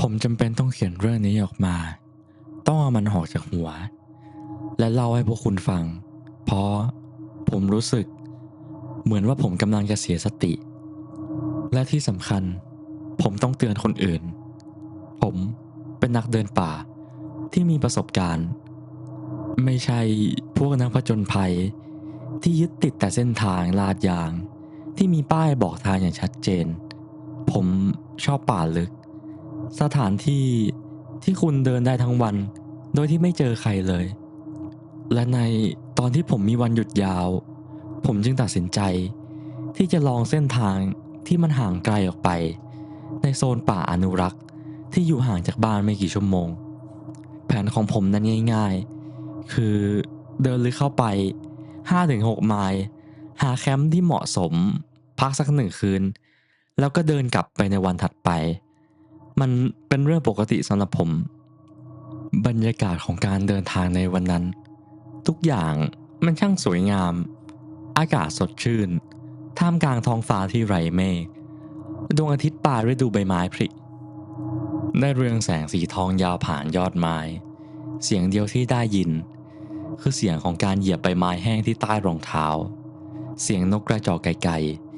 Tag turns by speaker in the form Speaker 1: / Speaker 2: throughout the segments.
Speaker 1: ผมจำเป็นต้องเขียนเรื่องนี้ออกมา ต้องเอามันออกจากหัว และเล่าให้พวกคุณฟัง เพราะผมรู้สึก เหมือนว่าผมกำลังจะเสียสติ และที่สำคัญ ผมต้องเตือนคนอื่น ผมเป็นนักเดินป่าที่มีประสบการณ์ ไม่ใช่พวกนักผจญภัย ที่ยึดติดแต่เส้นทางลาดยาง ที่มีป้ายบอกทางอย่างชัดเจน ผมชอบป่าลึก สถานที่ที่คุณเดินได้ทั้งวัน โดยที่ไม่เจอใครเลย และในตอนที่ผมมีวันหยุดยาว ผมจึงตัดสินใจ ที่จะลองเส้นทางที่มันห่างไกลออกไป ในโซนป่าอนุรักษ์ ที่อยู่ห่างจากบ้านไม่กี่ชั่วโมง แผนของผมนั้นง่าย ๆ คือเดินลึกเข้าไป 5-6 ไมล์หาแคมป์ที่เหมาะสม พักสักหนึ่งคืน แล้วก็เดินกลับไปในวันถัดไป มันเป็นเรื่องปกติสำหรับผม บรรยากาศของการเดินทางในวันนั้น ทุกอย่างมันช่างสวยงาม อากาศสดชื่น ท่ามกลางท้องฟ้าที่ไร้เมฆดวงอาทิตย์ปาฤดูใบไม้ผลิได้เรืองแสงสีทองยาวผ่านยอดไม้ เสียงเดียวที่ได้ยิน คือเสียงของการเหยียบใบไม้แห้งที่ใต้รองเท้า เสียงนกกระจอกไกล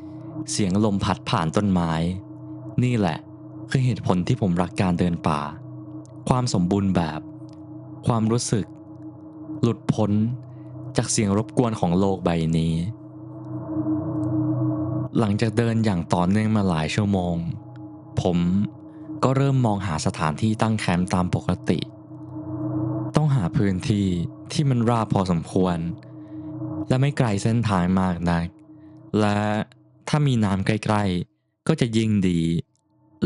Speaker 1: ๆเสียงลมพัดผ่านต้นไม้ นี่แหละ คือเหตุผลที่ผมรักการเดินป่า ความสมบูรณ์แบบ ความรู้สึก หลุดพ้นจากเสียงรบกวนของโลกใบนี้ หลังจากเดินอย่างต่อเนื่องมาหลายชั่วโมง ผมก็เริ่มมองหาสถานที่ตั้งแคมป์ตามปกติ ต้องหาพื้นที่ที่มันราบพอสมควร และไม่ไกลเส้นทางมากนัก และถ้ามีน้ำใกล้ ๆ ก็จะยิ่งดี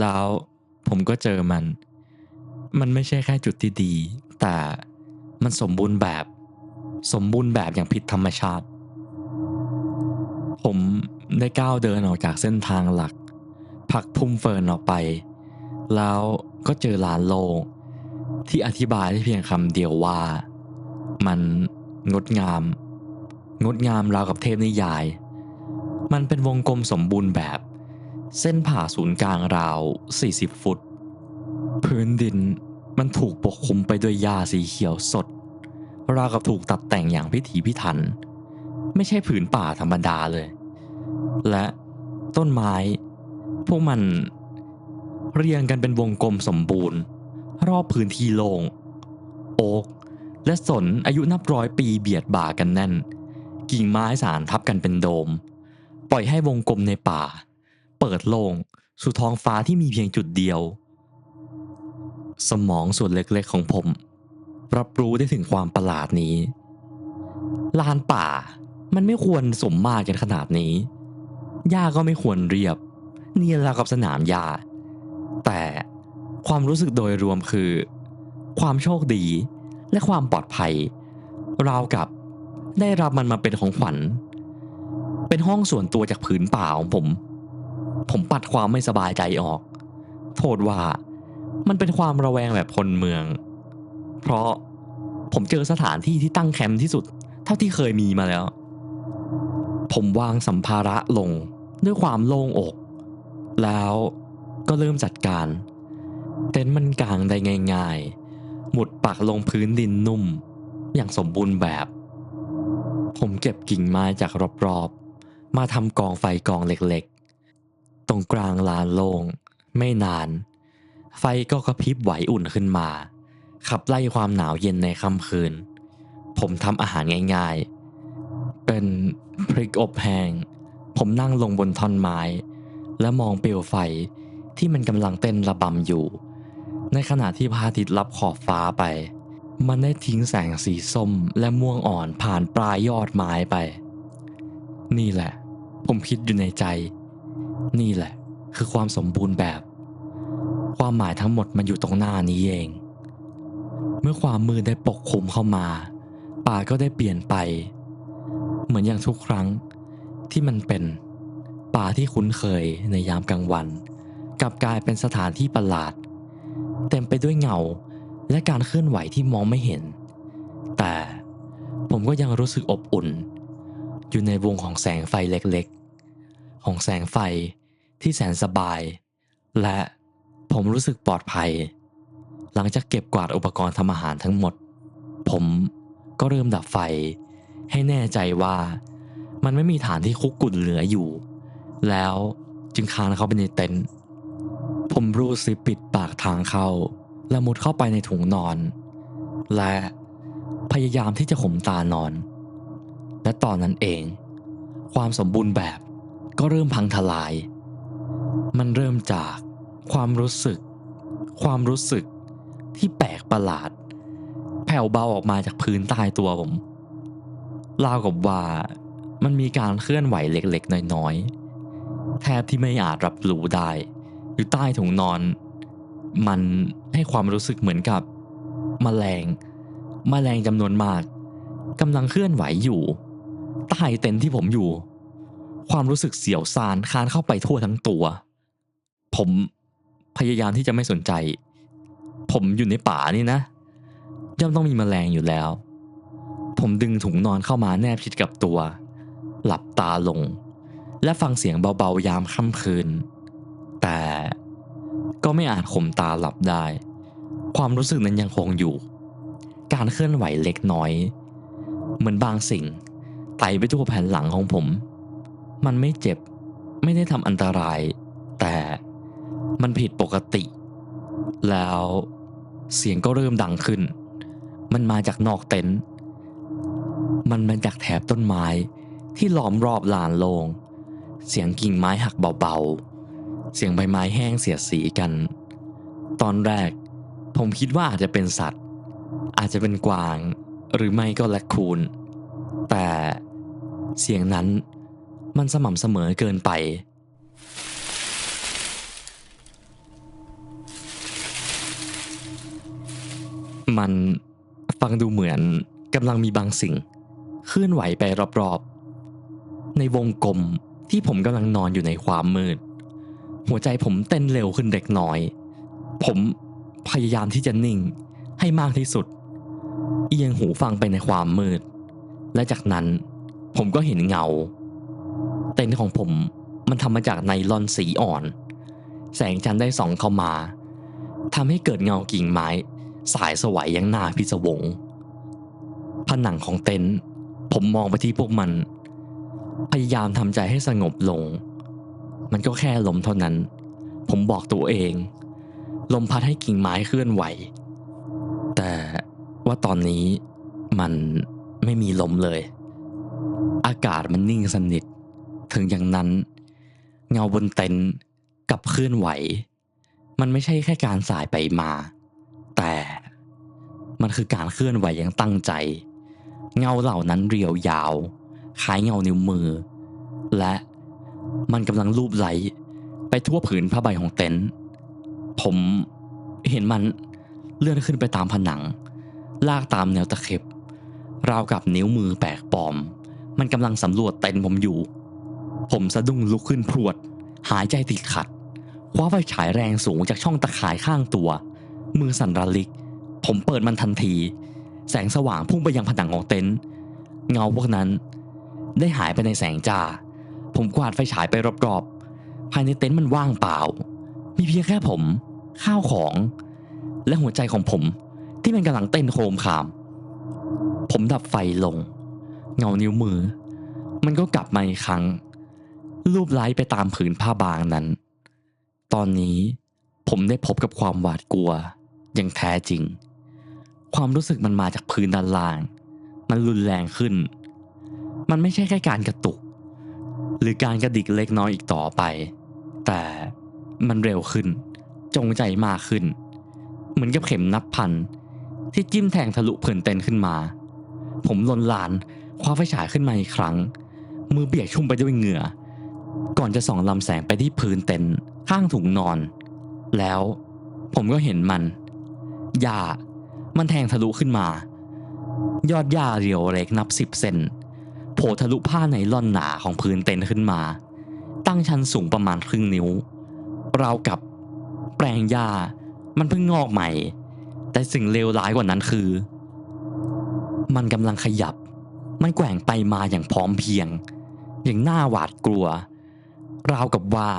Speaker 1: แล้วผมก็เจอมัน มันไม่ใช่แค่จุดที่ดี แต่มันสมบูรณ์แบบ สมบูรณ์แบบอย่างผิดธรรมชาติ ผมได้ก้าวเดินออกจากเส้นทางหลักผักพุ่มเฟิร์นออกไป แล้วก็เจอลานโลงที่อธิบายได้เพียงคำเดียวว่า มันงดงาม งดงามราวกับเทพนิยาย มันเป็นวงกลมสมบูรณ์แบบ เส้นผ่าศูนย์กลางราว 40 ฟุต พื้นดินมันถูกปกคลุมไปด้วยหญ้าสีเขียวสด ราวกับถูกตัดแต่งอย่างพิถีพิถัน ไม่ใช่ผืนป่าธรรมดาเลย และต้นไม้ พวกมันเรียงกันเป็นวงกลมสมบูรณ์ รอบพื้นที่โลง่งโอ๊กและสนอายุนับร้อยปีเบียดบ่ากันแน่น กิ่งไม้สารทับกันเป็นโดม ปล่อยให้วงกลมในป่า เปิดโล่งสู่ท้องฟ้าที่มีเพียงจุดเดียว สมองส่วนเล็กๆของผม รับรู้ได้ถึงความประหลาดนี้ ลานป่ามันไม่ควรสมมาตรกันขนาดนี้หญ้าก็ไม่ควรเรียบ เนียนราวกับสนามหญ้า แต่ความรู้สึกโดยรวมคือ ความโชคดีและความปลอดภัย ราวกับได้รับมันมาเป็นของขวัญ เป็นห้องส่วนตัวจากผืนป่าของผม ผมปัดความไม่สบายใจออก โทษว่ามันเป็นความระแวงแบบคนเมือง เพราะผมเจอสถานที่ที่ตั้งแคมป์ที่สุด เท่าที่เคยมีมาแล้ว ผมวางสัมภาระลงด้วยความโล่งอก แล้วก็เริ่มจัดการ เต็นท์มันกางได้ง่ายๆ หมุดปักลงพื้นดินนุ่ม อย่างสมบูรณ์แบบ ผมเก็บกิ่งไม้จากรอบๆ มาทำกองไฟกองเล็กๆ รงกลางลานโล่งไม่นาน ไฟก็กระพริบไหวอุ่นขึ้นมา ขับไล่ความหนาวเย็นในค่ำคืน ผมทำอาหารง่ายๆ เป็นพริกอบแห้งผมนั่งลงบนท่อนไม้ และมองเปลวไฟที่มันกำลังเต้นระบำอยู่ ในขณะที่พระอาทิตย์ลับขอบฟ้าไป มันได้ทิ้งแสงสีส้มและม่วงอ่อนผ่านปลายยอดไม้ไป นี่แหละ ผมคิดอยู่ในใจ นี่แหละ คือความสมบูรณ์แบบ ความหมายทั้งหมดมันอยู่ตรงหน้านี้เอง เมื่อความมืดได้ปกคลุมเข้ามา ป่าก็ได้เปลี่ยนไป เหมือนอย่างทุกครั้งที่มันเป็น ป่าที่คุ้นเคยในยามกลางวัน กลับกลายเป็นสถานที่ประหลาด เต็มไปด้วยเงาและการเคลื่อนไหวที่มองไม่เห็น แต่ผมก็ยังรู้สึกอบอุ่น อยู่ในวงของแสงไฟเล็กๆ ของแสงไฟ ที่แสนสบาย และผมรู้สึกปลอดภัย หลังจากเก็บกวาดอุปกรณ์ทำอาหารทั้งหมด ผมก็เริ่มดับไฟ ให้แน่ใจว่า มันไม่มีฐานที่คุกกุ่นเหลืออยู่ แล้วจึงคานเข้าไปในเต็นท์ผมรูดซิปปิดปากทางเข้า และมุดเข้าไปในถุงนอน และพยายามที่จะข่มตานอน และตอนนั้นเอง ความสมบูรณ์แบบก็เริ่มพังทลาย มันเริ่มจากความรู้สึก ความรู้สึกที่แปลกประหลาด แผ่วเบาออกมาจากพื้นใต้ตัวผมราวกับว่ามันมีการเคลื่อนไหวเล็กๆ น้อยๆ แทบที่ไม่อาจรับรู้ได้ อยู่ใต้ถุงนอน มันให้ความรู้สึกเหมือนกับมแมลงมแมลงจำนวนมากกำลังเคลื่อนไหวอยู่ ใต้เต็นท์ที่ผมอยู่ ความรู้สึกเสียวซานคานเข้าไปทั่วทั้งตัว ผมพยายามที่จะไม่สนใจ ผมอยู่ในป่านี่นะ ย่อมต้องมีแมลงอยู่แล้ว ผมดึงถุงนอนเข้ามาแนบชิดกับตัว หลับตาลง และฟังเสียงเบาๆยามค่ำคืน แต่ก็ไม่อาจข่มตาหลับได้ ความรู้สึกนั้นยังคงอยู่ การเคลื่อนไหวเล็กน้อย เหมือนบางสิ่งไต่ไปทั่วแผ่นหลังของผม มันไม่เจ็บไม่ได้ทำอันตราย แต่ มันผิดปกติ แล้วเสียงก็เริ่มดังขึ้น มันมาจากนอกเต็นท์มันมาจากแถบต้นไม้ที่ล้อมรอบลานโลง เสียงกิ่งไม้หักเบาๆ เสียงใบไม้แห้งเสียดสีกัน ตอนแรกผมคิดว่าอาจจะเป็นสัตว์ อาจจะเป็นกวาง หรือไม่ก็แรคคูน แต่เสียงนั้นมันสม่ำเสมอเกินไป มันฟังดูเหมือนกำลังมีบางสิ่ง เคลื่อนไหวไปรอบๆ ในวงกลมที่ผมกำลังนอนอยู่ในความมืด หัวใจผมเต้นเร็วขึ้นเล็กน้อย ผมพยายามที่จะนิ่งให้มากที่สุด เอียงหูฟังไปในความมืด และจากนั้นผมก็เห็นเงา เต็นท์ของผมมันทำมาจากไนลอนสีอ่อน แสงจันทร์ได้ส่องเข้ามาทำให้เกิดเงากิ่งไม้ สายสวัยยังหน้าพิศวง ผนังของเต็นท์ผมมองไปที่พวกมัน พยายามทำใจให้สงบลง มันก็แค่ลมเท่านั้น ผมบอกตัวเอง ลมพัดให้กิ่งไม้เคลื่อนไหว แต่ว่าตอนนี้มันไม่มีลมเลย อากาศมันนิ่งสนิท ถึงอย่างนั้น เงาบนเต็นท์กับเคลื่อนไหว มันไม่ใช่แค่การสายไปมา มันคือการเคลื่อนไหวอย่างตั้งใจ เงาเหล่านั้นเรียวยาว คล้ายเงานิ้วมือ และมันกำลังลูบไหล ไปทั่วผืนผ้าใบของเต็นท์ผมเห็นมันเลื่อนขึ้นไปตามผนัง ลากตามแนวตะเข็บ ราวกับนิ้วมือแปลกปลอม มันกำลังสำรวจเต็นท์ผมอยู่ ผมสะดุ้งลุกขึ้นพรวด หายใจติดขัด คว้าไฟฉายแรงสูงจากช่องตะข่ายข้างตัว มือสั่นระลิก ผมเปิดมันทันที แสงสว่างพุ่งไปยังผนังของเต็นท์เงาพวกนั้น ได้หายไปในแสงจ้า ผมกวาดไฟฉายไปรอบๆ ภายในเต็นท์มันว่างเปล่า มีเพียงแค่ผม ข้าวของ และหัวใจของผมที่มันกำลังเต้นโคมคราม ผมดับไฟลง เงานิ้วมือ มันก็กลับมาอีกครั้ง รูปไล้ไปตามผืนผ้าบางนั้น ตอนนี้ผมได้พบกับความหวาดกลัวอย่างแท้จริง ความรู้สึกมันมาจากพื้นด้านล่าง มันรุนแรงขึ้น มันไม่ใช่แค่การกระตุก หรือการกระดิกเล็กน้อยอีกต่อไป แต่มันเร็วขึ้น จงใจมากขึ้น เหมือนกับเข็มนับพัน ที่จิ้มแทงทะลุเผืนเต็นขึ้นมา ผมลนลานคว้าไฟฉายขึ้นมาอีกครั้ง มือเปียกชุ่มไปด้วยเหงื่อ ก่อนจะส่องลำแสงไปที่พื้นเต็นข้างถุงนอน แล้วผมก็เห็นมันหญ้า มันแทงทะลุขึ้นมา ยอดหญ้าเรียวเล็กนับสิบเซนโผล่ทะลุผ้าไนล่อนหนาของพื้นเต็นท์ขึ้นมา ตั้งชั้นสูงประมาณครึ่งนิ้ว ราวกับแปลงหญ้ามันเพิ่งงอกใหม่ แต่สิ่งเลวร้ายกว่านั้นคือ มันกำลังขยับ มันแกว่งไปมาอย่างพร้อมเพรียง อย่างน่าหวาดกลัว ราวกับว่า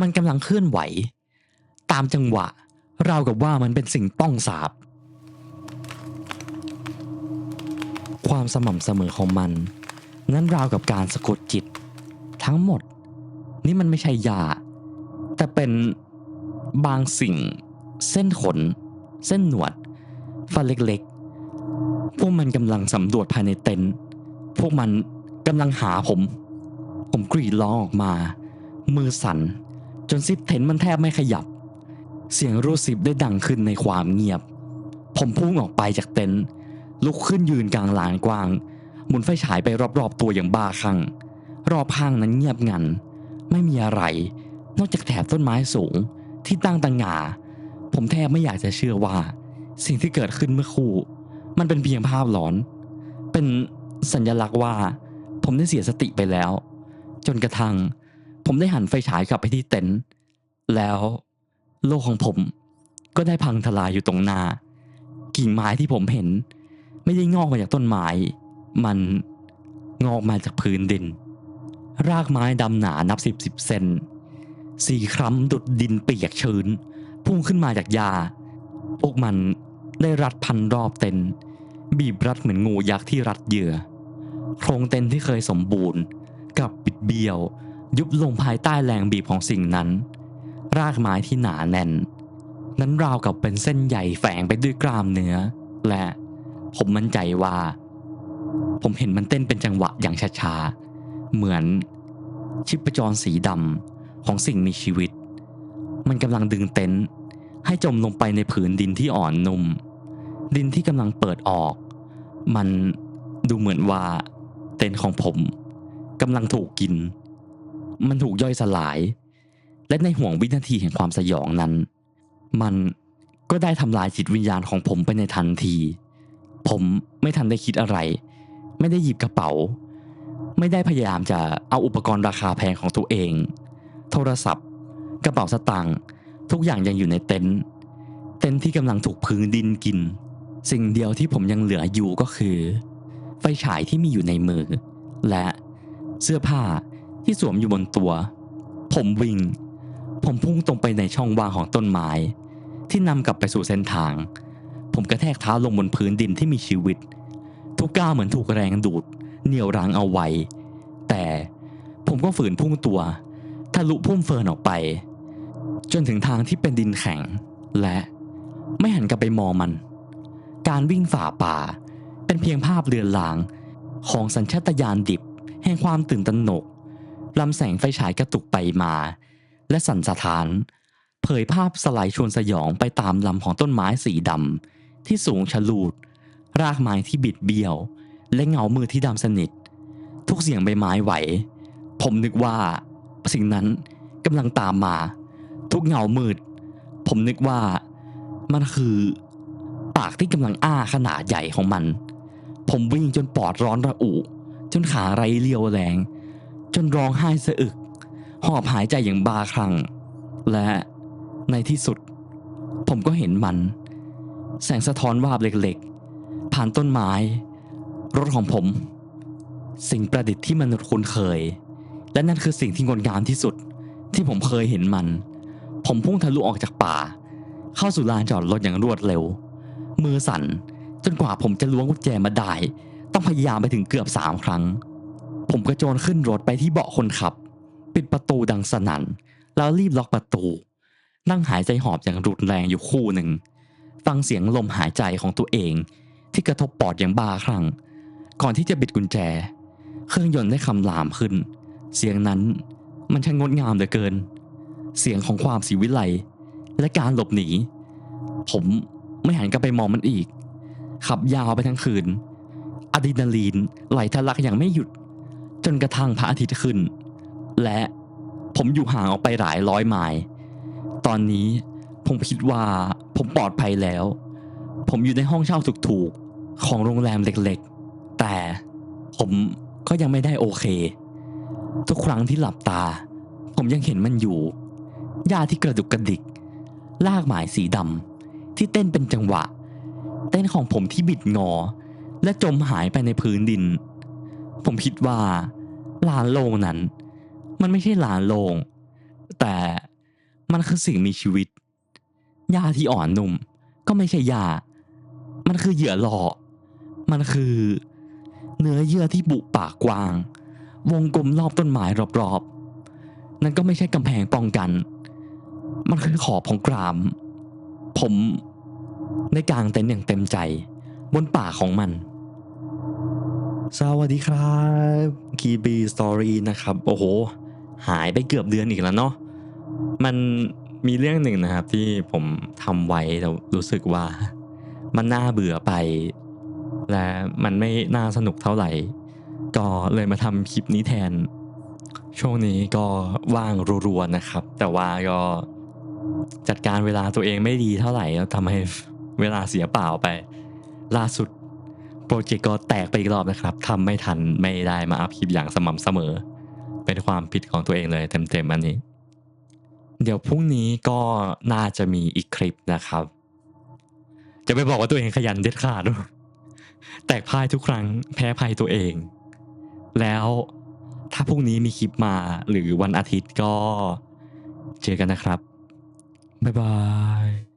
Speaker 1: มันกำลังเคลื่อนไหว ตามจังหวะ ราวกับว่ามันเป็นสิ่งต้องสาบ ความสม่ำเสมอของมัน นั้นราวกับการสะกดจิต ทั้งหมด นี่มันไม่ใช่ยา แต่เป็นบางสิ่ง เส้นขน เส้นหนวดฟันเล็กๆ พวกมันกำลังสำรวจภายในเต็นท์พวกมันกำลังหาผม ผมกรีดร้องออกมา มือสั่น จนซิปเทนท์มันแทบไม่ขยับ เสียงรูดซิปได้ดังขึ้นในความเงียบ ผมพุ่งออกไปจากเต็นท์ ลุกขึ้นยืนกลางลานกว้าง หมุนไฟฉายไปรอบๆตัวอย่างบ้าคลั่งรอบข้างนั้นเงียบงัน ไม่มีอะไร นอกจากแถบต้นไม้สูงที่ตั้งตังหงาผมแทบไม่อยากจะเชื่อว่า สิ่งที่เกิดขึ้นเมื่อคู่ มันเป็นเพียงภาพหลอน เป็นสัญลักษณ์ว่า ผมได้เสียสติไปแล้ว จนกระทั่ง ผมได้หันไฟฉายกลับไปที่เต็นท์แล้วโลกของผมก็ได้พังทลายอยู่ตรงหน้า กิ่งไม้ที่ผมเห็น ไม่ได้งอกมาจากต้นไม้ มันงอกมาจากพื้นดิน รากไม้ดำหนานับสิบสิบเซนสีคล้ำดุดดินเปียกชื้น พุ่งขึ้นมาจากหญ้าพวกมันได้รัดพันรอบเต็นบีบรัดเหมือนงูยักษ์ที่รัดเหยื่อ โครงเต็นที่เคยสมบูรณ์กับปิดเบี้ยว ยุบลงภายใต้แรงบีบของสิ่งนั้น รากไม้ที่หนาแน่น นั้นราวกับเป็นเส้นใหญ่แฝงไปด้วยกล้ามเนื้อ และ ผมมั่นใจว่า ผมเห็นมันเต้นเป็นจังหวะอย่างช้าๆ เหมือนชิปจรสีดำของสิ่งมีชีวิต มันกำลังดึงเต็นท์ให้จมลงไปในผืนดินที่อ่อนนุ่ม ดินที่กำลังเปิดออก มันดูเหมือนว่าเต็นท์ของผมกำลังถูกกิน มันถูกย่อยสลาย และในห่วงวินาทีแห่งความสยองนั้น มันก็ได้ทำลายจิตวิญญาณของผมไปในทันที ผมไม่ทันได้คิดอะไร ไม่ได้หยิบกระเป๋า ไม่ได้พยายามจะเอาอุปกรณ์ราคาแพงของตัวเอง โทรศัพท์ กระเป๋าสตางค์ทุกอย่างยังอยู่ในเต็นท์เต็นท์ที่กำลังถูกพื้นดินกิน สิ่งเดียวที่ผมยังเหลืออยู่ก็คือ ไฟฉายที่มีอยู่ในมือ และเสื้อผ้าที่สวมอยู่บนตัว ผมวิ่ง ผมพุ่งตรงไปในช่องว่างของต้นไม้ ที่นำกลับไปสู่เส้นทาง ผมกระแทกเท้าลงบนพื้นดินที่มีชีวิต ทุกก้าวเหมือนถูกแรงดูด เหนี่ยวรั้งเอาไว้ แต่ผมก็ฝืนพุ่งตัวทะลุพุ่มเฟินออกไป จนถึงทางที่เป็นดินแข็ง และไม่หันกลับไปมองมัน การวิ่งฝ่าป่า เป็นเพียงภาพเลือนลางของสัญชาตญาณดิบ แห่งความตื่นตระหนกลำแสงไฟฉายกระตุกไปมา และสั่นสะท้าน เผยภาพสไลด์ชวนสยองไปตามลำของต้นไม้สีดำ ที่สูงชะลูด รากไม้ที่บิดเบี้ยว และเงามือที่ดำสนิท ทุกเสียงใบไม้ไหว ผมนึกว่า สิ่งนั้นกำลังตามมา ทุกเงามืด ผมนึกว่า มันคือ ปากที่กำลังอ้าขนาดใหญ่ของมัน ผมวิ่งจนปอดร้อนระอุ จนขาไรเรียวแรง จนร้องไห้สะอึก หอบหายใจอย่างบาคลั่งและในที่สุด ผมก็เห็นมัน แสงสะท้อนวาบเล็กๆ ผ่านต้นไม้ รถของผม สิ่งประดิษฐ์ที่มนุษย์คุ้นเคย และนั่นคือสิ่งที่งดงามที่สุดที่ผมเคยเห็นมัน ผมพุ่งทะลุออกจากป่า เข้าสู่ลานจอดรถอย่างรวดเร็ว มือสั่นจนกว่าผมจะล้วงกุญแจมาได้ ต้องพยายามไปถึงเกือบสามครั้ง ผมกระโจนขึ้นรถไปที่เบาะคนขับ ปิดประตูดังสนั่น แล้วรีบล็อกประตู นั่งหายใจหอบอย่างรุนแรงอยู่คู่หนึ่ง ฟังเสียงลมหายใจของตัวเอง ที่กระทบปอดอย่างบ้าคลั่ง ก่อนที่จะบิดกุญแจ เครื่องยนต์ได้คำรามขึ้น เสียงนั้นมันช่างงดงามเหลือเกิน เสียงของความสีวิไลและการหลบหนี ผมไม่หันกลับไปมองมันอีก ขับยาวไปทั้งคืนอะดรีนาลีนไหลทะลักอย่างไม่หยุด จนกระทั่งพระอาทิตย์ขึ้น และผมอยู่ห่างออกไปหลายร้อยไมล์ตอนนี้ผมคิดว่า ผมปลอดภัยแล้ว ผมอยู่ในห้องเช่าถูกๆของโรงแรมเล็กๆ แต่ผมก็ยังไม่ได้โอเค ทุกครั้งที่หลับตา ผมยังเห็นมันอยู่หญ้าที่กระดุกกระดิก ลากหมายสีดำที่เต้นเป็นจังหวะ เต้นของผมที่บิดงอ และจมหายไปในพื้นดิน ผมคิดว่าลานโลงนั้น มันไม่ใช่ลานโลงแต่มันคือสิ่งมีชีวิต หญ้าที่อ่อนนุ่ม ก็ไม่ใช่หญ้ามันคือเหยื่อหล่อมันคือ เนื้อเยื่อที่บุปากกว้าง วงกลมรอบต้นไม้รอบๆ นั่นก็ไม่ใช่กำแพงป้องกัน มันคือขอบของกราม ผมได้กางเต็นท์อย่างเต็มใจ บนป่าของมัน สวัสดีครับคีบีสตอรี่นะครับ โอ้โห หายไปเกือบเดือนอีกแล้วเนาะมัน มีเรื่องหนึ่งนะครับที่ผมทำไว้แล้วรู้สึกว่ามันน่าเบื่อไป และมันไม่น่าสนุกเท่าไหร่ ก็เลยมาทำคลิปนี้แทน ช่วงนี้ก็ว่างรัวๆนะครับ แต่ว่าก็จัดการเวลาตัวเองไม่ดีเท่าไหร่แล้วทำให้เวลาเสียเปล่าไป ล่าสุดโปรเจกต์ก็แตกไปอีกรอบนะครับทำไม่ทันไม่ได้มาอัพคลิปอย่างสม่ำเสมอ เป็นความผิดของตัวเองเลยเต็มๆอันนี้ เดี๋ยวพรุ่งนี้ก็น่าจะมีอีกคลิปนะครับ จะไปบอกว่าตัวเองขยันเด็ดขาดแตกพ่ายทุกครั้งแพ้ภัยตัวเอง แล้วถ้าพรุ่งนี้มีคลิปมาหรือวันอาทิตย์ก็เจอกันนะครับ บ๊ายบาย